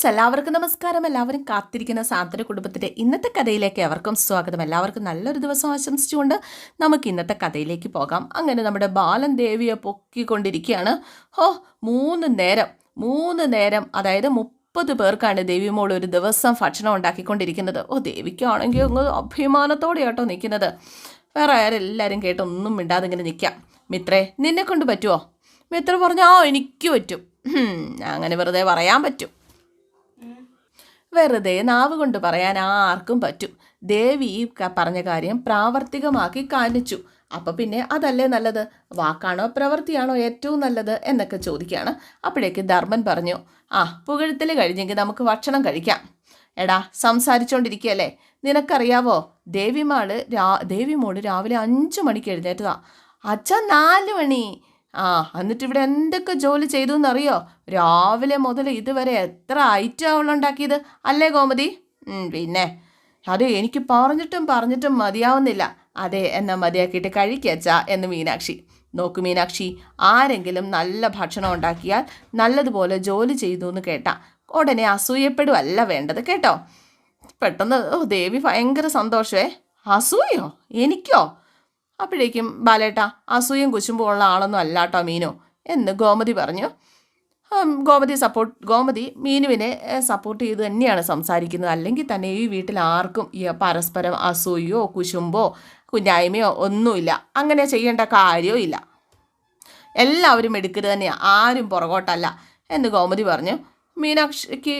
Friends എല്ലാവർക്കും നമസ്കാരം. എല്ലാവരും കാത്തിരിക്കുന്ന സാന്ത്വന കുടുംബത്തിന്റെ ഇന്നത്തെ കഥയിലേക്ക് അവർക്കും സ്വാഗതം. എല്ലാവർക്കും നല്ലൊരു ദിവസം ആശംസിച്ചുകൊണ്ട് നമുക്ക് ഇന്നത്തെ കഥയിലേക്ക് പോകാം. അങ്ങനെ നമ്മുടെ ബാലൻ ദേവിയെ പൊക്കിക്കൊണ്ടിരിക്കുകയാണ്. ഹോ മൂന്ന് നേരം മൂന്ന് നേരം അതായത് മുപ്പത് പേർക്കാണ് ദേവിമോൾ ഒരു ദിവസം ഭക്ഷണം ഉണ്ടാക്കിക്കൊണ്ടിരിക്കുന്നത്. ഓ ദേവിക്കാണെങ്കിൽ അങ്ങ് അഭിമാനത്തോടെ കേട്ടോ നിൽക്കുന്നത്. വേറെ ആരെല്ലാവരും കേട്ട് ഒന്നും മിണ്ടാതെ ഇങ്ങനെ നിൽക്കാം. മിത്രേ നിന്നെ കൊണ്ട് പറ്റുമോ മിത്ര പറഞ്ഞു ആ എനിക്ക് പറ്റും. അങ്ങനെ വെറുതെ പറയാൻ പറ്റും. വെറുതെ നാവ് കൊണ്ട് പറയാൻ ആർക്കും പറ്റും. ദേവി ഈ പറഞ്ഞ കാര്യം പ്രാവർത്തികമാക്കി കാണിച്ചു. അപ്പോൾ പിന്നെ അതല്ലേ നല്ലത്? വാക്കാണോ പ്രവൃത്തിയാണോ ഏറ്റവും നല്ലത് എന്നൊക്കെ ചോദിക്കുകയാണ്. അപ്പോഴേക്ക് ധർമ്മൻ പറഞ്ഞു ആ പുകഴ്ത്തൽ കഴിഞ്ഞെങ്കിൽ നമുക്ക് ഭക്ഷണം കഴിക്കാം. എടാ സംസാരിച്ചുകൊണ്ടിരിക്കുകയല്ലേ നിനക്കറിയാവോ? ദേവിമാൾ രാ ദേവിമോൾ രാവിലെ അഞ്ചു മണിക്ക് എഴുന്നേറ്റതാ. അച്ഛൻ നാല് മണി. ആ എന്നിട്ട് ഇവിടെ എന്തൊക്കെ ജോലി ചെയ്തു എന്നറിയോ രാവിലെ മുതൽ ഇതുവരെ എത്ര ഐറ്റം അവളുണ്ടാക്കിയത് അല്ലേ ഗോമതി? പിന്നെ. അത് എനിക്ക് പറഞ്ഞിട്ടും പറഞ്ഞിട്ടും മതിയാവുന്നില്ല. അതെ എന്നാ മതിയാക്കിയിട്ട് കഴിക്കച്ച എന്ന് മീനാക്ഷി. നോക്കു മീനാക്ഷി ആരെങ്കിലും നല്ല ഭക്ഷണം ഉണ്ടാക്കിയാൽ നല്ലതുപോലെ ജോലി ചെയ്തു എന്ന് കേട്ടാ. ഉടനെ അസൂയപ്പെടുവല്ല വേണ്ടത് കേട്ടോ. പെട്ടെന്ന് ഓ ദേവി ഭയങ്കര സന്തോഷമേ അസൂയോ? എനിക്കോ? അപ്പോഴേക്കും ബാലേട്ട അസൂയം കുശുമ്പും ഉള്ള ആളൊന്നും അല്ല കേട്ടോ മീനു എന്ന് ഗോമതി പറഞ്ഞു. ഗോമതി സപ്പോർട്ട് ഗോമതി മീനുവിനെ സപ്പോർട്ട് ചെയ്ത് തന്നെയാണ് സംസാരിക്കുന്നത്. അല്ലെങ്കിൽ തന്നെ ഈ വീട്ടിൽ ആർക്കും പരസ്പരം അസൂയോ കുശുമ്പോ കുഞ്ഞായ്മയോ ഒന്നുമില്ല. അങ്ങനെ ചെയ്യേണ്ട കാര്യവും ഇല്ല. എല്ലാവരും എടുക്കരുത് തന്നെയാണ് ആരും പുറകോട്ടല്ല എന്ന് ഗോമതി പറഞ്ഞു. മീനാക്ഷിക്ക്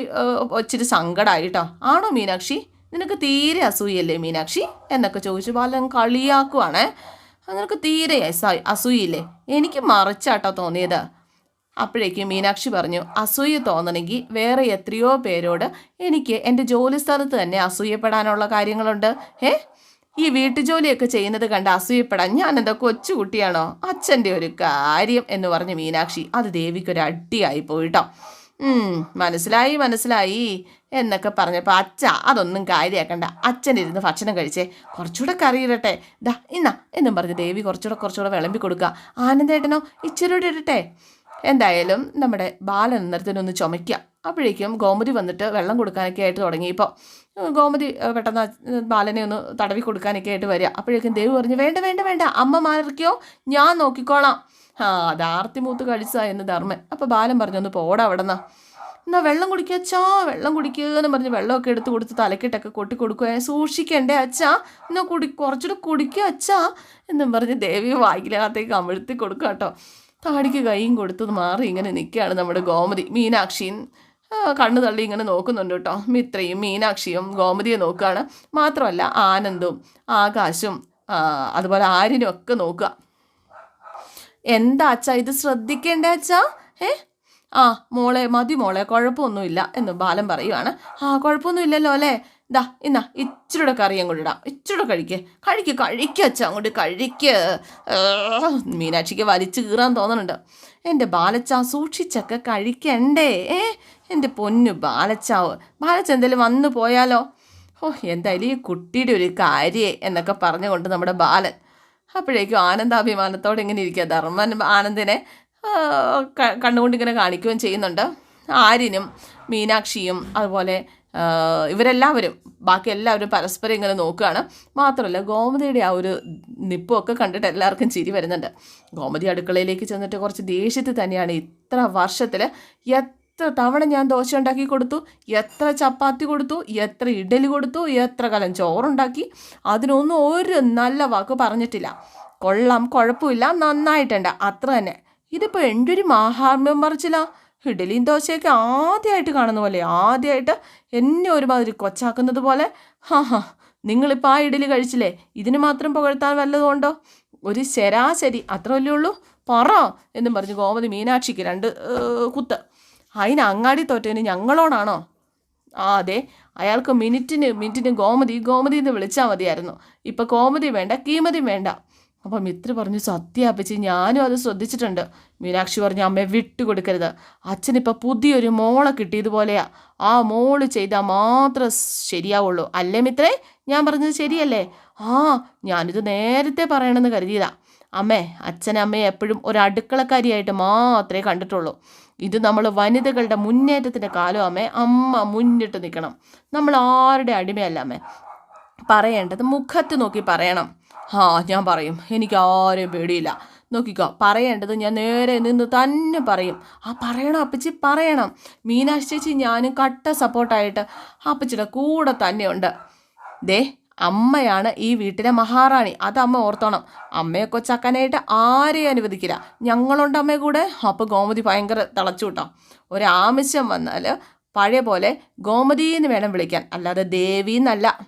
ഒച്ചിരി സങ്കടമായി കേട്ടോ ആണോ മീനാക്ഷി? നിനക്ക് തീരെ അസൂയല്ലേ മീനാക്ഷി? എന്നൊക്കെ ചോദിച്ചു ബാലൻ കളിയാക്കുവാണേ. നിനക്ക് തീരെ അസ- അസൂയില്ലേ എനിക്ക് മറിച്ചാട്ടോ തോന്നിയത്. അപ്പോഴേക്കും മീനാക്ഷി പറഞ്ഞു അസൂയ തോന്നണമെങ്കിൽ വേറെ എത്രയോ പേരോട് എനിക്ക് എന്റെ ജോലി സ്ഥലത്ത് തന്നെ അസൂയപ്പെടാനുള്ള കാര്യങ്ങളുണ്ട്. ഏ ഈ വീട്ടുജോലിയൊക്കെ ചെയ്യുന്നത് കണ്ട് അസൂയപ്പെടാൻ ഞാൻ എന്താ കൊച്ചുകുട്ടിയാണോ? അച്ഛന്റെ ഒരു കാര്യം എന്ന് പറഞ്ഞ് മീനാക്ഷി അത് ദേവിക്കൊരു അടിയായി പോയിട്ടോ. മനസ്സിലായി മനസ്സിലായി എന്നൊക്കെ പറഞ്ഞപ്പോൾ അച്ഛ അതൊന്നും കാര്യമാക്കണ്ട അച്ഛൻ ഇരുന്ന് ഭക്ഷണം കഴിച്ചേ. കുറച്ചുകൂടെ കറിയിടട്ടെ ദാ ഇന്നാ എന്നും പറഞ്ഞ് ദേവി കുറച്ചുകൂടെ കുറച്ചുകൂടെ വിളമ്പി കൊടുക്കുക ആനന്ദേട്ടനോ ഇച്ചിരൂടെ ഇടട്ടെ. എന്തായാലും നമ്മുടെ ബാലൻ നിർത്തിനൊന്ന് ചുമയ്ക്കുക അപ്പോഴേക്കും ഗോമതി വന്നിട്ട് വെള്ളം കൊടുക്കാനൊക്കെ ആയിട്ട് തുടങ്ങിയപ്പോൾ ഗോമതി പെട്ടെന്ന് ബാലനെ ഒന്ന് തടവി കൊടുക്കാനൊക്കെ ആയിട്ട് വരിക അപ്പോഴേക്കും ദേവി പറഞ്ഞു വേണ്ട വേണ്ട വേണ്ട. അമ്മ മാറിക്കോ. ഞാൻ നോക്കിക്കോളാം. ആ അത് ആർത്തി മൂത്ത് കഴിച്ചാ എന്ന് ധർമ്മൻ. അപ്പോൾ ബാലൻ പറഞ്ഞു ഒന്ന് പോടാ അവിടെ നിന്ന് എന്നാ വെള്ളം കുടിക്കുക അച്ഛാ വെള്ളം കുടിക്കുക എന്ന് പറഞ്ഞ് വെള്ളമൊക്കെ എടുത്ത് കൊടുത്ത് തലക്കിട്ടൊക്കെ കൊട്ടി കൊടുക്കുക സൂക്ഷിക്കണ്ടേ അച്ഛാ? എന്നാ കുടി കുറച്ചുകൂടെ കുടിക്കുക അച്ഛാ എന്നും പറഞ്ഞ് ദേവി വായിക്കകത്തേക്ക് അമിഴ്ത്തി കൊടുക്കുക കേട്ടോ. താടിക്ക് കൈയും കൊടുത്തത് മാറി ഇങ്ങനെ നിൽക്കുകയാണ് നമ്മുടെ ഗോമതി മീനാക്ഷിയും കണ്ണു തള്ളി ഇങ്ങനെ നോക്കുന്നുണ്ട് കേട്ടോ. മിത്രയും മീനാക്ഷിയും ഗോമതിയെ നോക്കുകയാണ്. മാത്രമല്ല ആനന്ദും ആകാശും അതുപോലെ ആര്യനും ഒക്കെ നോക്കുക. എന്താ അച്ഛാ? ഇത് ശ്രദ്ധിക്കേണ്ട അച്ഛാ? ഏ? ആ മോളെ മതി മോളെ കുഴപ്പമൊന്നുമില്ല എന്ന് ബാലൻ പറയുവാണ്. ആ കുഴപ്പമൊന്നുമില്ലല്ലോ അല്ലേ? ദാ ഇന്നാ ഇച്ചിരൂടെ കറി അങ്ങോട്ട് ഇടാം. ഇച്ചിരൂടെ കഴിക്ക്. കഴിക്ക് കഴിക്ക് അച്ഛ അങ്ങോട്ട് കഴിക്ക്. മീനാക്ഷിക്ക് വലിച്ചു കീറാൻ തോന്നുന്നുണ്ട് എന്റെ ബാലച്ച സൂക്ഷിച്ചൊക്കെ കഴിക്കണ്ടേ? ഏ എന്റെ പൊന്നു ബാലച്ചാവ് ബാലച്ച എന്തെങ്കിലും വന്നു പോയാലോ? ഓ എന്തായാലും ഈ കുട്ടിയുടെ ഒരു കാര്യേ എന്നൊക്കെ പറഞ്ഞുകൊണ്ട് നമ്മുടെ ബാലൻ അപ്പോഴേക്കും ആനന്ദാഭിമാനത്തോടെ ഇങ്ങനെ ഇരിക്കുക. ധർമ്മൻ ആനന്ദിനെ കണ്ണുകൊണ്ട് ഇങ്ങനെ കാണിക്കുകയും ചെയ്യുന്നുണ്ട്. ആര്യനും മീനാക്ഷിയും അതുപോലെ ഇവരെല്ലാവരും ബാക്കി എല്ലാവരും പരസ്പരം ഇങ്ങനെ നോക്കുകയാണ്. മാത്രമല്ല ഗോമതിയുടെ ആ ഒരു നിപ്പൊക്കെ കണ്ടിട്ട് എല്ലാവർക്കും ചിരി വരുന്നുണ്ട്. ഗോമതി അടുക്കളയിലേക്ക് ചെന്നിട്ട് കുറച്ച് ദേഷ്യത്തിൽ തന്നെയാണ് ഇത്ര വർഷത്തിൽ എത്ര തവണ ഞാൻ ദോശ ഉണ്ടാക്കി കൊടുത്തു എത്ര ചപ്പാത്തി കൊടുത്തു എത്ര ഇഡലി കൊടുത്തു എത്ര കലം ചോറുണ്ടാക്കി അതിനൊന്നും ഒരു നല്ല വാക്ക് പറഞ്ഞിട്ടില്ല. കൊള്ളാം കുഴപ്പമില്ല നന്നായിട്ടുണ്ട് അത്ര തന്നെ. ഇതിപ്പോൾ എന്റെ ഒരു മാഹാത്മ്യം പറിച്ചില്ല ഇഡലിയും ദോശയൊക്കെ ആദ്യമായിട്ട് കാണുന്ന പോലെ ആദ്യമായിട്ട് എന്നെ ഒരുമാതിരി കൊച്ചാക്കുന്നത് പോലെ. ഹാ ഹാ നിങ്ങളിപ്പോൾ ആ ഇഡലി കഴിച്ചില്ലേ? ഇതിന് മാത്രം പുകഴ്ത്താൻ വല്ലതുകൊണ്ടോ ഒരു ശരാശരി അത്ര ഉള്ളൂ? പറ എന്നും പറഞ്ഞ് ഗോമതി മീനാക്ഷിക്ക് രണ്ട് കുത്ത്. അതിന് അങ്ങാടി തോറ്റേന് ഞങ്ങളോടാണോ? ആ അതെ. അയാൾക്ക് മിനിറ്റിന് മിനിറ്റിന് ഗോമതി ഗോമതി എന്ന് വിളിച്ചാൽ മതിയായിരുന്നു. ഇപ്പം കോമതി വേണ്ട കീമതി വേണ്ട. അപ്പം മിത്ര പറഞ്ഞു സത്യ അപ്പച്ചി ഞാനും അത് ശ്രദ്ധിച്ചിട്ടുണ്ട്. മീനാക്ഷി പറഞ്ഞു അമ്മയെ വിട്ടുകൊടുക്കരുത് അച്ഛനിപ്പോൾ പുതിയൊരു മോളെ കിട്ടിയതുപോലെയാ. ആ മോൾ ചെയ്താൽ മാത്രം ശരിയാവുള്ളൂ. അല്ലേ മിത്രേ? ഞാൻ പറഞ്ഞത് ശരിയല്ലേ? ആ ഞാനിത് നേരത്തെ പറയണമെന്ന് കരുതിയതാ. അമ്മേ അച്ഛനമ്മയെ എപ്പോഴും ഒരു അടുക്കളക്കാരിയായിട്ട് മാത്രമേ കണ്ടിട്ടുള്ളൂ. ഇത് നമ്മൾ വനിതകളുടെ മുന്നേറ്റത്തിന്റെ കാലം അമ്മേ മുന്നിട്ട് നിൽക്കണം. നമ്മൾ ആരുടെ അടിമയല്ല അമ്മേ പറയേണ്ടത് മുഖത്ത് നോക്കി പറയണം. ആ ഞാൻ പറയും. എനിക്ക് ആരെയും പേടിയില്ല. നോക്കിക്കോ പറയേണ്ടത് ഞാൻ നേരെ നിന്ന് തന്നെ പറയും. ആ പറയണം അപ്പച്ചി പറയണം. മീനാക്ഷി ചേച്ചി ഞാനും കട്ട സപ്പോർട്ടായിട്ട് അപ്പച്ചിയുടെ കൂടെ തന്നെയുണ്ട്. ദേ അമ്മയാണ് ഈ വീട്ടിലെ മഹാറാണി. അത് അമ്മ ഓർത്തോണം. അമ്മയെ കൊച്ചാക്കാനായിട്ട് ആരെയും അനുവദിക്കില്ല. ഞങ്ങളുണ്ട് അമ്മയെ കൂടെ. അപ്പോൾ ഗോമതി ഭയങ്കര തിളച്ചു കേട്ടോ. ഒരാവശ്യം വന്നാൽ പഴയ പോലെ ഗോമതി എന്ന് വേണം വിളിക്കാൻ. അല്ലാതെ ദേവി എന്നല്ല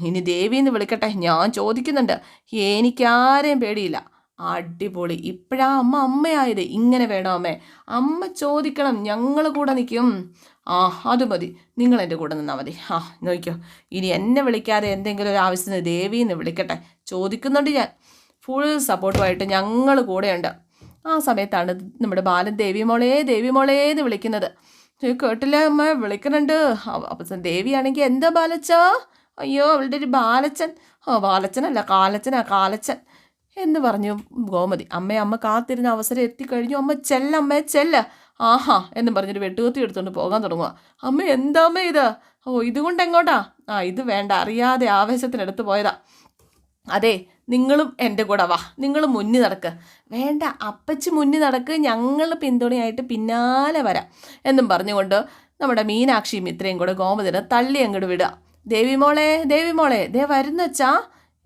ഇനി ദേവി എന്ന് വിളിക്കട്ടെ. ഞാൻ ചോദിക്കുന്നുണ്ട്. എനിക്കാരെയും പേടിയില്ല. അടിപൊളി. ഇപ്പോഴാ അമ്മ അമ്മയായത്. ഇങ്ങനെ വേണോ അമ്മേ? അമ്മ ചോദിക്കണം. ഞങ്ങൾ കൂടെ നിൽക്കും ആ അത് മതി. നിങ്ങൾ എന്റെ കൂടെ നിന്നാൽ മതി. ആ നോക്കിയോ ഇനി എന്നെ വിളിക്കാതെ എന്തെങ്കിലും ഒരു ആവശ്യത്തിന് എന്ന് വിളിക്കട്ടെ. ചോദിക്കുന്നുണ്ട് ഞാൻ. ഫുൾ സപ്പോർട്ടുമായിട്ട് ഞങ്ങൾ കൂടെയുണ്ട്. ആ സമയത്താണ് നമ്മുടെ ബാലൻ ദേവി മോളേ ദേവി മോളേ എന്ന് വിളിക്കുന്നത്. കേട്ടില്ല അമ്മ? വിളിക്കുന്നുണ്ട്. അപ്പം ദേവിയാണെങ്കിൽ എന്താ ബാലച്ച? അയ്യോ അവളുടെ ഒരു ബാലച്ചൻ. ഓ ബാലച്ചനല്ല കാലച്ചനാ കാലച്ചൻ. എന്ന് പറഞ്ഞു ഗോമതി. അമ്മയെ അമ്മ കാത്തിരുന്ന അവസരം എത്തിക്കഴിഞ്ഞു. അമ്മ ചെല്ല അമ്മേ ചെല്ല. ആഹാ എന്നും പറഞ്ഞൊരു വെട്ടുകത്തി എടുത്തുകൊണ്ട് പോകാൻ തുടങ്ങുക അമ്മ എന്താ അമ്മ ഇത്? ഓ ഇതുകൊണ്ട് എങ്ങോട്ടാ ആ ഇത് വേണ്ട അറിയാതെ ആവേശത്തിനെടുത്ത് പോയതാ. അതെ നിങ്ങളും എന്റെ കൂടെ വാ. നിങ്ങൾ മുന്നിൽ നടക്ക്. വേണ്ട അപ്പച്ചി മുന്നിൽ നടക്ക് ഞങ്ങൾ പിന്തുണയായിട്ട് പിന്നാലെ വരാം. എന്നും പറഞ്ഞുകൊണ്ട് നമ്മുടെ മീനാക്ഷിയും ഇത്രയും കൂടെ ഗോമതിനെ തള്ളി അങ്ങോട്ട് വിടുക. ദേവി മോളെ ദേവി മോളെ ദേ വരുന്നച്ചാ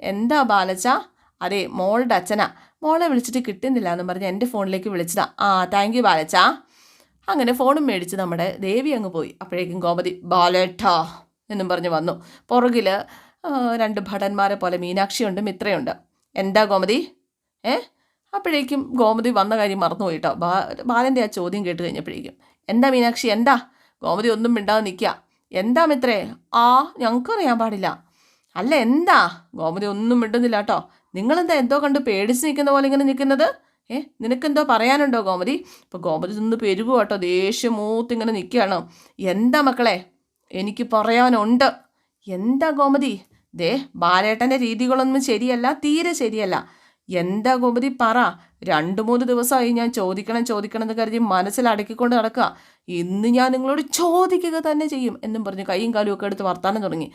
എന്താ ബാലച്ചാ? അതെ മോളുടെ അച്ഛനാ. മോളെ വിളിച്ചിട്ട് കിട്ടുന്നില്ല എന്ന് പറഞ്ഞ് എന്റെ ഫോണിലേക്ക് വിളിച്ചതാ. ആ താങ്ക് യു ബാലച്ച. അങ്ങനെ ഫോണും മേടിച്ച് നമ്മുടെ ദേവി അങ്ങ് പോയി. അപ്പോഴേക്കും ഗോമതി ബാലേട്ടാ എന്നും പറഞ്ഞ് വന്നു. പുറകിൽ രണ്ട് ഭടന്മാരെ പോലെ മീനാക്ഷിയുണ്ട് മിത്രയുണ്ട്. എന്താ ഗോമതി? ഏ? അപ്പോഴേക്കും ഗോമതി വന്ന കാര്യം മറന്നുപോയിട്ടോ. ബാ ബാലന്റെ ആ ചോദ്യം കേട്ട് കഴിഞ്ഞപ്പോഴേക്കും എന്താ മീനാക്ഷി എന്താ? ഗോമതി ഒന്നും മിണ്ടാതെ നിൽക്കുക. എന്താ മിത്രേ? ആ ഞങ്ങൾക്കറിയാൻ പാടില്ല. അല്ല എന്താ? ഗോമതി ഒന്നും മിണ്ടുന്നില്ല കേട്ടോ. നിങ്ങളെന്താ എന്തോ കണ്ട് പേടിച്ച് നിൽക്കുന്ന പോലെ ഇങ്ങനെ നിൽക്കുന്നത്? ഏ നിനക്കെന്തോ പറയാനുണ്ടോ ഗോമതി? ഇപ്പോൾ ഗോമതി നിന്ന് പെരുവ് കേട്ടോ ദേഷ്യം മൂത്ത് ഇങ്ങനെ നിൽക്കുകയാണ് എന്താ മക്കളെ? എനിക്ക് പറയാനുണ്ട്. എന്താ ഗോമതി? ദേ ബാലേട്ടന്റെ രീതികളൊന്നും ശരിയല്ല തീരെ ശരിയല്ല. എന്താ ഗോമതി പറ? രണ്ട് മൂന്ന് ദിവസമായി ഞാൻ ചോദിക്കണം ചോദിക്കണം എന്ന് കരുതി മനസ്സിൽ അടക്കിക്കൊണ്ട് നടക്കുക. ഇന്ന് ഞാൻ നിങ്ങളോട് ചോദിക്കുക തന്നെ ചെയ്യും എന്നും പറഞ്ഞു കൈയും കാലും ഒക്കെ എടുത്ത് വർത്താനം തുടങ്ങി.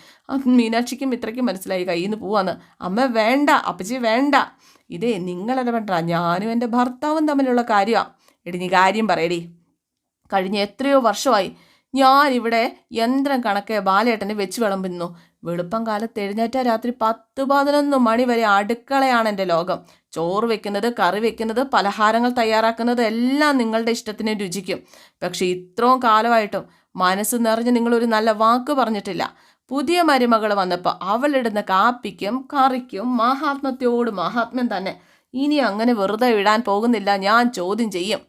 മീനാക്ഷിക്കും ഇത്രയ്ക്കും മനസ്സിലായി കയ്യിൽ നിന്ന് പോവാന്ന്. അമ്മ വേണ്ട അപ്പച്ചി വേണ്ട. ഇതേ നിങ്ങളിടപെട്ട ഞാനും എന്റെ ഭർത്താവും തമ്മിലുള്ള കാര്യമാണ് എടി നീ കാര്യം പറയടി. കഴിഞ്ഞ എത്രയോ വർഷമായി ഞാനിവിടെ യന്ത്രം കണക്കെ ബാലേട്ടനെ വെച്ച് വിളമ്പുന്നു. വെളുപ്പം കാലത്ത് എഴുന്നേറ്റ രാത്രി പത്ത് പതിനൊന്ന് മണി വരെ അടുക്കളയാണ് എന്റെ ലോകം. ചോറ് വെക്കുന്നത് കറി വെക്കുന്നത് പലഹാരങ്ങൾ തയ്യാറാക്കുന്നത് എല്ലാം നിങ്ങളുടെ ഇഷ്ടത്തിന് രുചിക്കും. പക്ഷെ ഇത്രയും കാലമായിട്ടും മനസ്സ് നിറഞ്ഞ് നിങ്ങളൊരു നല്ല വാക്ക് പറഞ്ഞിട്ടില്ല. പുതിയ മരുമകൾ വന്നപ്പോൾ അവളിടുന്ന കാപ്പിക്കും കറിക്കും മഹാത്മത്തോട് മഹാത്മ്യം തന്നെ. ഇനി അങ്ങനെ വെറുതെ ഇടാൻ പോകുന്നില്ല ഞാൻ ചോദ്യം ചെയ്യും.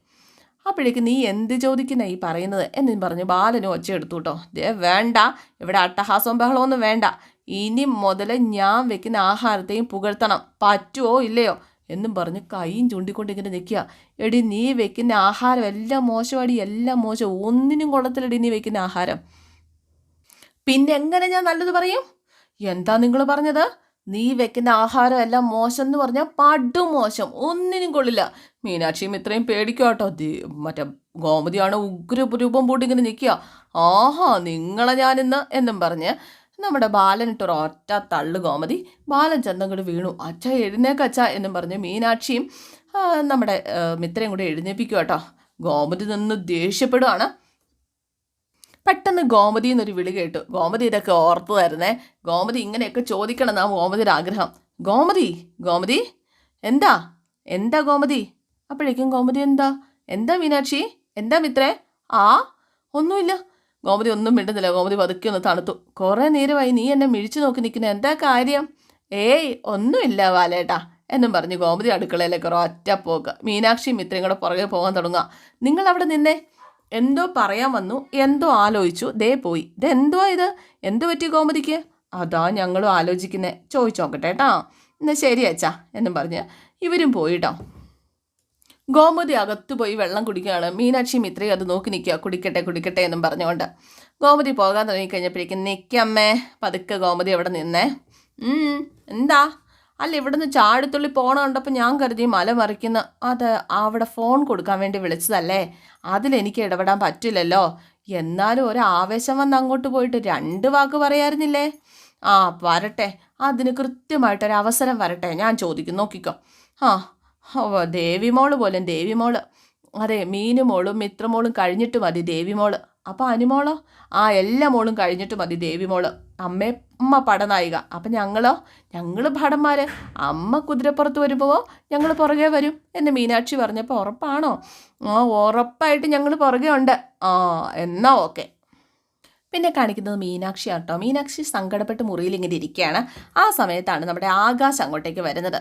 അപ്പോഴേക്ക് നീ എന്ത് ചോദിക്കുന്ന ഈ പറയുന്നത്? എന്നും പറഞ്ഞു ബാലനും ഒച്ച എടുത്തു കേട്ടോ. ദേ വേണ്ട. ഇവിടെ അട്ടഹാസവും ബഹളമൊന്നും വേണ്ട. ഇനി മുതൽ ഞാൻ വെക്കുന്ന ആഹാരത്തെയും പുകഴ്ത്തണം. പറ്റുമോ ഇല്ലയോ? എന്നും പറഞ്ഞ് കൈയും ചൂണ്ടിക്കൊണ്ട് ഇങ്ങനെ നിൽക്കുക. എടി നീ വെക്കുന്ന ആഹാരം എല്ലാം മോശമാടി എല്ലാം മോശം. ഒന്നിനും കൊള്ളത്തിലടി നീ വെക്കുന്ന ആഹാരം. പിന്നെ എങ്ങനെ ഞാൻ നല്ലത് പറയും? എന്താ നിങ്ങൾ പറഞ്ഞത്? നീ വെക്കുന്ന ആഹാരം എല്ലാം മോശം എന്ന് പറഞ്ഞാൽ പടും മോശം. ഒന്നിനും കൊള്ളില്ല. മീനാക്ഷിയും ഇത്രയും പേടിക്കും കേട്ടോ മറ്റേ ഗോമതിയാണ് ഉഗ്ര രൂപം പൂട്ടി ഇങ്ങനെ നിൽക്കുക. ആഹാ നിങ്ങളെ ഞാനിന്ന് എന്നും പറഞ്ഞ് നമ്മുടെ ബാലനിട്ടൊരു ഒറ്റ തള്ളു ഗോമതി. ബാലൻ ചെന്നങ്ങോട്ട് വീണു. അച്ഛ എഴുന്നേക്കച്ച എന്നും പറഞ്ഞ് മീനാക്ഷിയും നമ്മുടെ മിത്രയും കൂടെ എഴുന്നേപ്പിക്കുക കേട്ടോ ഗോമതി നിന്ന് ദേഷ്യപ്പെടുകയാണ് പെട്ടെന്ന് ഗോമതി എന്നൊരു വിളി കേട്ടു. ഗോമതി ഇതൊക്കെ ഓർത്തു തരുന്നേ ഗോമതി ഇങ്ങനെയൊക്കെ ചോദിക്കണം എന്നാ ഗോമതിയുടെ ആഗ്രഹം. ഗോമതി ഗോമതി എന്താ? എന്താ ഗോമതി? അപ്പോഴേക്കും ഗോമതി എന്താ? എന്താ മീനാക്ഷി? എന്താ മിത്രേ? ആ ഒന്നുമില്ല. ഗോമതി ഒന്നും മിണ്ടുന്നില്ല. ഗോമതി പതുക്കി ഒന്ന് തണുത്തു. കുറേ നേരമായി നീ എന്നെ മിഴിച്ചു നോക്കി നിൽക്കുന്ന എന്താ കാര്യം? ഏയ് ഒന്നുമില്ല വാലേട്ടാ എന്നും പറഞ്ഞ് ഗോമതി അടുക്കളയിലേക്ക് ഒരൊറ്റ പോക്ക് മീനാക്ഷിയും മിത്രയും കൂടെ പുറകെ പോകാൻ തുടങ്ങുക. നിങ്ങൾ അവിടെ നിന്നേ. എന്തോ പറയാൻ വന്നു എന്തോ ആലോചിച്ചു. ദേ പോയി. ഇത് എന്തുവാ ഇത്? എന്തു പറ്റി ഗോമതിക്ക്? അതാ ഞങ്ങളും ആലോചിക്കുന്നത് ചോദിച്ചു നോക്കട്ടെ കേട്ടാ എന്നാൽ ശരി അച്ഛാ എന്നും പറഞ്ഞ് ഇവരും പോയിട്ടോ ഗോമതി അകത്ത് പോയി വെള്ളം കുടിക്കുകയാണ്. മീനാക്ഷി മിത്രയും അത് നോക്കി നിൽക്കുക. കുടിക്കട്ടെ കുടിക്കട്ടെ എന്നും പറഞ്ഞുകൊണ്ട്. ഗോമതി പോകാൻ തുടങ്ങിക്കഴിഞ്ഞപ്പോഴേക്കും നിൽക്കമ്മേ പതുക്കെ ഗോമതി അവിടെ നിന്നേ. എന്താ? അല്ല ഇവിടുന്ന് ചാടിത്തുള്ളി പോണ കണ്ടപ്പോൾ ഞാൻ കരുതി മല മറിക്കുന്ന. അത് അവിടെ ഫോൺ കൊടുക്കാൻ വേണ്ടി വിളിച്ചതല്ലേ? അതിലെനിക്ക് ഇടപെടാൻ പറ്റില്ലല്ലോ. എന്നാലും ഒരു ആവേശം വന്ന് അങ്ങോട്ട് പോയിട്ട് രണ്ട് വാക്ക് പറയായിരുന്നില്ലേ? ആ വരട്ടെ. അതിന് കൃത്യമായിട്ടൊരു അവസരം വരട്ടെ. ഞാൻ ചോദിക്കും. നോക്കിക്കോ. ആ ദേവിമോൾ പോലും ദേവിമോൾ. അതെ മീനുമോളും മിത്രമോളും കഴിഞ്ഞിട്ട് മതി ദേവിമോൾ. അപ്പോൾ അനുമോളോ? ആ എല്ലാ മോളും കഴിഞ്ഞിട്ട് മതി ദേവിമോൾ അമ്മേ അമ്മ പടനായിക. അപ്പം ഞങ്ങളോ? ഞങ്ങൾ ഭടന്മാർ അമ്മ കുതിരപ്പുറത്ത് വരുമ്പോൾ ഞങ്ങൾ പുറകെ വരും എന്ന് മീനാക്ഷി പറഞ്ഞപ്പോൾ ഉറപ്പാണോ? ആ ഉറപ്പായിട്ട് ഞങ്ങൾ പുറകെ ഉണ്ട്. ആ എന്നാ ഓക്കെ. പിന്നെ കാണിക്കുന്നത് മീനാക്ഷി ആട്ടോ. മീനാക്ഷി സങ്കടപ്പെട്ട് മുറിയിൽ ഇങ്ങനെ ഇരിക്കുകയാണ്. ആ സമയത്താണ് നമ്മുടെ ആകാശ് അങ്ങോട്ടേക്ക് വരുന്നത്.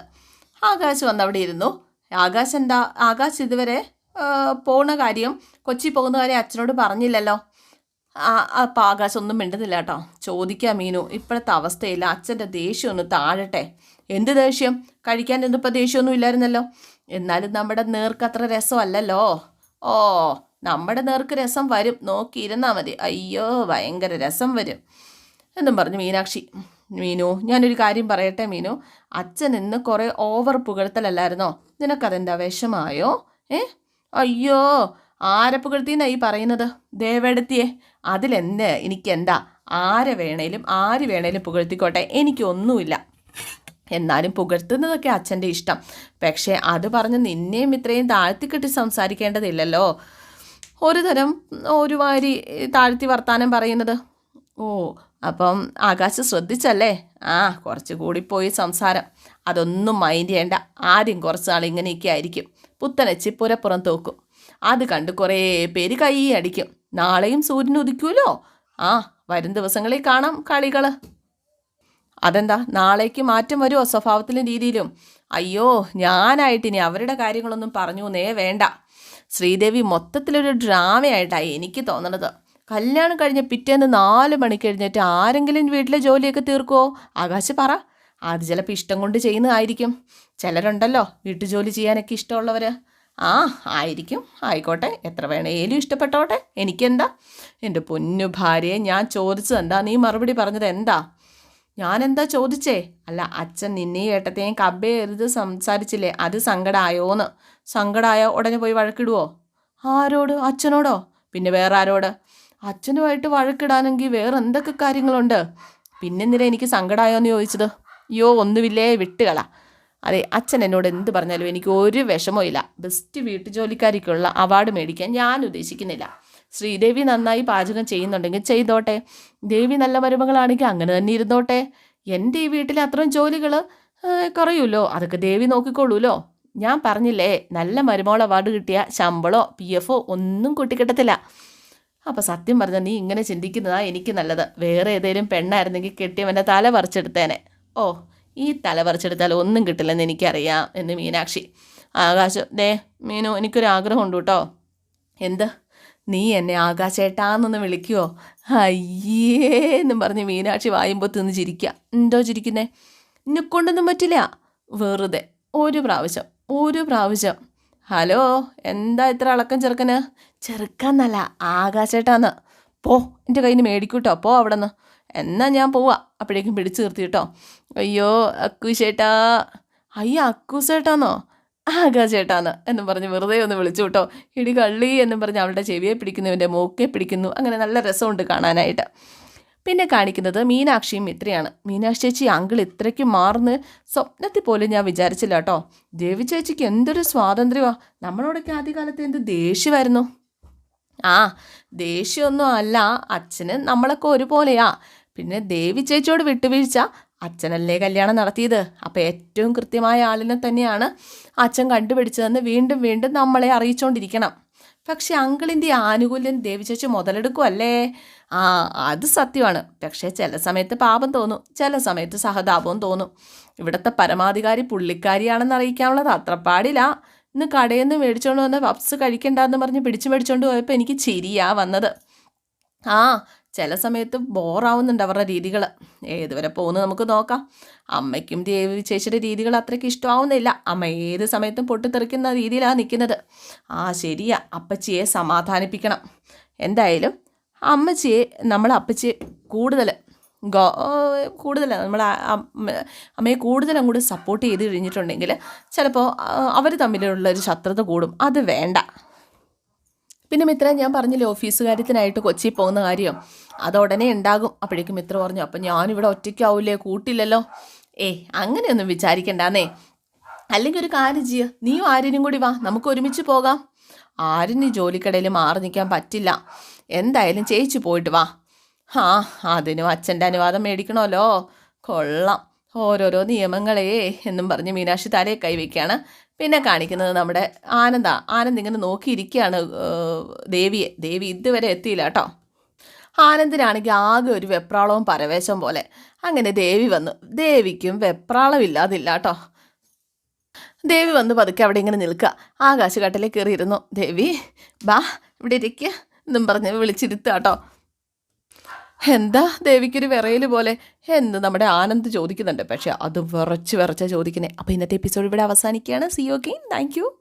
ആകാശ് വന്ന് അവിടെ ഇരുന്നു. ആകാശ് എന്താ? ആകാശ് ഇതുവരെ പോണ കാര്യം കൊച്ചി പോകുന്ന കാര്യം അച്ഛനോട് പറഞ്ഞില്ലല്ലോ. ആ അപ്പം ആകാശമൊന്നും മിണ്ടുന്നില്ല കേട്ടോ. ചോദിക്കാം മീനു ഇപ്പോഴത്തെ അവസ്ഥയിൽ അച്ഛന്റെ ദേഷ്യം ഒന്ന് താഴട്ടെ. എന്ത് ദേഷ്യം? കഴിക്കാൻ എന്തിപ്പോൾ ദേഷ്യമൊന്നും ഇല്ലായിരുന്നല്ലോ. എന്നാലും നമ്മുടെ നേർക്കത്ര രസമല്ലല്ലോ. ഓ നമ്മുടെ നേർക്ക് രസം വരും. നോക്കിയിരുന്നാൽ മതി. അയ്യോ ഭയങ്കര രസം വരും. എന്നും പറഞ്ഞു മീനാക്ഷി. മീനു ഞാനൊരു കാര്യം പറയട്ടെ മീനു. അച്ഛൻ ഇന്ന് കുറേ ഓവർ പുകഴ്ത്തലല്ലായിരുന്നോ? നിനക്കതെന്താ വിഷമായോ? ഏ? അയ്യോ ആരെ പുകഴ്ത്തിന്നാ ഈ പറയുന്നത്? ദേവെടുത്തിയെ അതിലെന്ത്? എനിക്കെന്താ? ആരെ വേണേലും ആര് വേണേലും പുകഴ്ത്തിക്കോട്ടെ. എനിക്കൊന്നുമില്ല. എന്നാലും പുകഴ്ത്തുന്നതൊക്കെ അച്ഛന്റെ ഇഷ്ടം. പക്ഷേ അത് പറഞ്ഞ് നിന്നെയും ഇത്രയും താഴ്ത്തിക്കെട്ടി സംസാരിക്കേണ്ടതില്ലല്ലോ. ഒരു തരം ഒരു വാരി താഴ്ത്തി വർത്താനം പറയുന്നത്. ഓ അപ്പം ആകാശ് ശ്രദ്ധിച്ചല്ലേ? ആ കുറച്ച് കൂടിപ്പോയി സംസാരം. അതൊന്നും മൈൻഡ് ചെയ്യേണ്ട. ആദ്യം കുറച്ച് നാൾ ഇങ്ങനെയൊക്കെ ആയിരിക്കും. പുത്തനച്ചി പുരപ്പുറം തോക്കും. അത് കണ്ട് കുറേ പേര് കൈ അടിക്കും. നാളെയും സൂര്യൻ ഉദിക്കുമല്ലോ ആ വരും ദിവസങ്ങളിൽ കാണാം കളികൾ അതെന്താ നാളേക്ക് മാറ്റം വരുമോ സ്വഭാവത്തിലും രീതിയിലും? അയ്യോ ഞാനായിട്ട് ഇനി അവരുടെ കാര്യങ്ങളൊന്നും പറഞ്ഞു നേ വേണ്ട. ശ്രീദേവി മൊത്തത്തിലൊരു ഡ്രാമയായിട്ടാണ് എനിക്ക് തോന്നണത്. കല്യാണം കഴിഞ്ഞ പിറ്റേന്ന് നാല് മണിക്ക് കഴിഞ്ഞിട്ട് ആരെങ്കിലും വീട്ടിലെ ജോലിയൊക്കെ തീർക്കുമോ ആകാശ് പറ. അത് ചിലപ്പോൾ ഇഷ്ടം കൊണ്ട് ചെയ്യുന്നതായിരിക്കും. ചിലരുണ്ടല്ലോ വീട്ടുജോലി ചെയ്യാനൊക്കെ ഇഷ്ടമുള്ളവർ ആ ആയിരിക്കും. ആയിക്കോട്ടെ. എത്ര വേണേലും ഇഷ്ടപ്പെട്ടോട്ടെ. എനിക്കെന്താ? എന്റെ പൊന്നു ഭാര്യയെ ഞാൻ ചോദിച്ചത് എന്താ? നീ മറുപടി പറഞ്ഞത് എന്താ? ഞാനെന്താ ചോദിച്ചേ? അല്ല അച്ഛൻ നിന്നെയും ഏട്ടത്തെയും കബ്ബേ എഴുതി സംസാരിച്ചില്ലേ? അത് സങ്കടമായോന്ന് സങ്കടമായോ ഉടനെ പോയി വഴക്കിടുവോ? ആരോട്? അച്ഛനോടോ? പിന്നെ വേറെ ആരോട് അച്ഛനുമായിട്ട് വഴക്കിടാനെങ്കിൽ വേറെ എന്തൊക്കെ കാര്യങ്ങളുണ്ട്? പിന്നെന്തിനാ എനിക്ക് സങ്കടമായോ എന്ന് ചോദിച്ചത്? അയ്യോ ഒന്നുമില്ലേ? വിട്ടുകള. അതെ അച്ഛൻ എന്നോട് എന്ത് പറഞ്ഞാലും എനിക്ക് ഒരു വിഷമോ ഇല്ല. ബെസ്റ്റ് വീട്ടുജോലിക്കാരിക്കുള്ള അവാർഡ് മേടിക്കാൻ ഞാൻ ഉദ്ദേശിക്കുന്നില്ല. ശ്രീദേവി നന്നായി പാചകം ചെയ്യുന്നുണ്ടെങ്കിൽ ചെയ്തോട്ടെ. ദേവി നല്ല മരുമകളാണെങ്കിൽ അങ്ങനെ തന്നെ ഇരുന്നോട്ടെ. എന്റെ ഈ വീട്ടിൽ അത്രയും ജോലികൾ കുറയുമല്ലോ? അതൊക്കെ ദേവി നോക്കിക്കോളൂല്ലോ ഞാൻ പറഞ്ഞില്ലേ നല്ല മരുമോൾ അവാർഡ് കിട്ടിയ ശമ്പളോ പി എഫോ ഒന്നും കൂട്ടിക്കിട്ടത്തില്ല. അപ്പോൾ സത്യം പറഞ്ഞാൽ നീ ഇങ്ങനെ ചിന്തിക്കുന്നതാ എനിക്ക് നല്ലത്. വേറെ ഏതെങ്കിലും പെണ്ണായിരുന്നെങ്കിൽ കെട്ടിയവന്റെ തല പറിച്ചെടുത്തേനെ. ഓ ഈ തല പറിച്ചെടുത്താൽ ഒന്നും കിട്ടില്ലെന്ന് എനിക്കറിയാം എന്ന് മീനാക്ഷി. ആകാശം ദേ മീനു എനിക്കൊരു ആഗ്രഹമുണ്ട് കേട്ടോ എന്ത്? നീ എന്നെ ആകാശേട്ടാന്നൊന്ന് വിളിക്കുവോ? അയ്യേ എന്നും പറഞ്ഞ് മീനാക്ഷി വായുമ്പോൾ തിന്ന് ചിരിക്കുക എന്തോ ചിരിക്കുന്നേ? എന്നെ കൊണ്ടൊന്നും പറ്റില്ല? വെറുതെ. ഒരു പ്രാവശ്യം ഒരു പ്രാവശ്യം. ഹലോ എന്താ ഇത്ര അളക്കം ചെറുക്കന്? ചെറുക്കാന്നല്ല ആകാശേട്ടാന്ന്. പോ എന്റെ കയ്യിൽ നിന്ന് മേടിക്കൂട്ടോ. പോ അവിടെ നിന്ന് എന്നാ ഞാൻ പോവാ. അപ്പോഴേക്കും പിടിച്ചു നിർത്തി കേട്ടോ. അയ്യോ അക്കുശേട്ടാ അയ്യോ ആകാ ചേട്ടാന്ന് എന്നും പറഞ്ഞ് വെറുതെ ഒന്ന് വിളിച്ചു കേട്ടോ. ഇടി കള്ളി എന്നും പറഞ്ഞ് അവളുടെ ചെവിയെ പിടിക്കുന്നവന്റെ മൂക്കെ പിടിക്കുന്നു. അങ്ങനെ നല്ല രസമുണ്ട് കാണാനായിട്ട്. പിന്നെ കാണിക്കുന്നത് മീനാക്ഷിയും മിത്രയാണ്. മീനാക്ഷി ചേച്ചി അങ്കിൾ ഇത്രയ്ക്ക് മാറുന്ന് സ്വപ്നത്തിൽ പോലും ഞാൻ വിചാരിച്ചില്ല കേട്ടോ. ദേവി ചേച്ചിക്ക് എന്തൊരു സ്വാതന്ത്ര്യമാ. നമ്മളോടൊക്കെ ആദ്യകാലത്ത് എന്ത് ദേഷ്യമായിരുന്നു? ആ ദേഷ്യമൊന്നും അല്ല. അച്ഛന് നമ്മളൊക്കെ ഒരുപോലെയാ. പിന്നെ ദേവി ചേച്ചിയോട് വിട്ടുവീഴ്ച അച്ഛനല്ലേ കല്യാണം നടത്തിയത്. അപ്പോൾ ഏറ്റവും കൃത്യമായ ആളിനെ തന്നെയാണ് അച്ഛൻ കണ്ടുപിടിച്ചതെന്ന് വീണ്ടും വീണ്ടും നമ്മളെ അറിയിച്ചുകൊണ്ടിരിക്കണം പക്ഷെ അങ്കിളിന്റെ ആനുകൂല്യം ദേവി ചേച്ചി മുതലെടുക്കുമല്ലേ ആ അത് സത്യമാണ്. പക്ഷേ ചില സമയത്ത് പാപം തോന്നും. ചില സമയത്ത് സഹതാപവും തോന്നും. ഇവിടുത്തെ പരമാധികാരി പുള്ളിക്കാരിയാണെന്ന് അറിയിക്കാനുള്ളത് അത്ര പാടില്ല. ഇന്ന് കടയിൽ നിന്ന് മേടിച്ചുകൊണ്ട് വന്ന പപ്സ് കഴിക്കണ്ടെന്ന് പറഞ്ഞ് പിടിച്ചു മേടിച്ചുകൊണ്ട് പോയപ്പോൾ എനിക്ക് ചിരിയാ വന്നത്. ആ ചില സമയത്ത് ബോറാവുന്നുണ്ട് അവരുടെ രീതികൾ ഏതുവരെ പോകുന്നു നമുക്ക് നോക്കാം. അമ്മയ്ക്കും ദേവി ചേച്ചിയുടെ രീതികൾ അത്രയ്ക്ക് ഇഷ്ടമാവുന്നില്ല. അമ്മ ഏത് സമയത്തും പൊട്ടിത്തെറിക്കുന്ന രീതിയിലാണ് നിൽക്കുന്നത്. ആ ശരിയാ. അപ്പച്ചിയെ സമാധാനിപ്പിക്കണം. എന്തായാലും അമ്മച്ചിയെ നമ്മൾ അപ്പച്ചിയെ കൂടുതൽ കൂടുതൽ നമ്മൾ അമ്മയെ കൂടുതൽ അങ്ങോട്ട് സപ്പോർട്ട് ചെയ്ത് കഴിഞ്ഞിട്ടുണ്ടെങ്കിൽ ചിലപ്പോൾ അവർ തമ്മിലുള്ള ഒരു ശത്രുത കൂടും. അത് വേണ്ട. പിന്നെ മിത്ര ഞാൻ പറഞ്ഞില്ലേ ഓഫീസ് കാര്യത്തിനായിട്ട് കൊച്ചി പോകുന്ന കാര്യം? അത് ഉടനെ ഉണ്ടാകും. അപ്പോഴേക്കും മിത്ര പറഞ്ഞു അപ്പം ഞാനിവിടെ ഒറ്റയ്ക്കാവൂലേ കൂട്ടില്ലല്ലോ? ഏ അങ്ങനെയൊന്നും വിചാരിക്കണ്ടാന്നേ. അല്ലെങ്കിൽ ഒരു കാര്യം ചെയ്യുക നീയും ആര്യനും കൂടി വാ. നമുക്ക് ഒരുമിച്ച് പോകാം. ആര്യന് ജോലിക്കടയിൽ മാറി നിൽക്കാൻ പറ്റില്ല. എന്തായാലും ചേച്ചി പോയിട്ട് വാ. ആ അതിനും അച്ഛന്റെ അനുവാദം മേടിക്കണമല്ലോ. കൊള്ളാം. ഓരോരോ നിയമങ്ങളേ എന്നും പറഞ്ഞ് മീനാക്ഷി തലയെ കൈവയ്ക്കുകയാണ്. പിന്നെ കാണിക്കുന്നത് നമ്മുടെ ആനന്ദ. ആനന്ദ് ഇങ്ങനെ നോക്കിയിരിക്കുകയാണ് ദേവിയെ. ദേവി ഇതുവരെ എത്തിയില്ല കേട്ടോ. ആനന്ദിനാണെങ്കിൽ ആകെ ഒരു വെപ്രാളവും പരവേശം പോലെ. അങ്ങനെ ദേവി വന്നു. ദേവിക്കും വെപ്രാളമില്ലാതില്ല കേട്ടോ. ദേവി വന്ന് പതുക്കെ അവിടെ ഇങ്ങനെ നിൽക്കുക. ആകാശഘട്ടിലേക്ക് കയറിയിരുന്നു. ദേവി ബാ ഇവിടെ ഇരിക്കുക എന്നും പറഞ്ഞ് വിളിച്ചിരുത്തുക കേട്ടോ. എന്താ ദേവിക്കൊരു വിറയൽ പോലെ? എന്ന് നമ്മുടെ ആനന്ദ് ചോദിക്കുന്നുണ്ട്. പക്ഷെ അത് വിറച്ച് വിറച്ച ചോദിക്കുന്നത് അപ്പോൾ ഇന്നത്തെ എപ്പിസോഡ് ഇവിടെ അവസാനിക്കുകയാണ്. C okay thank you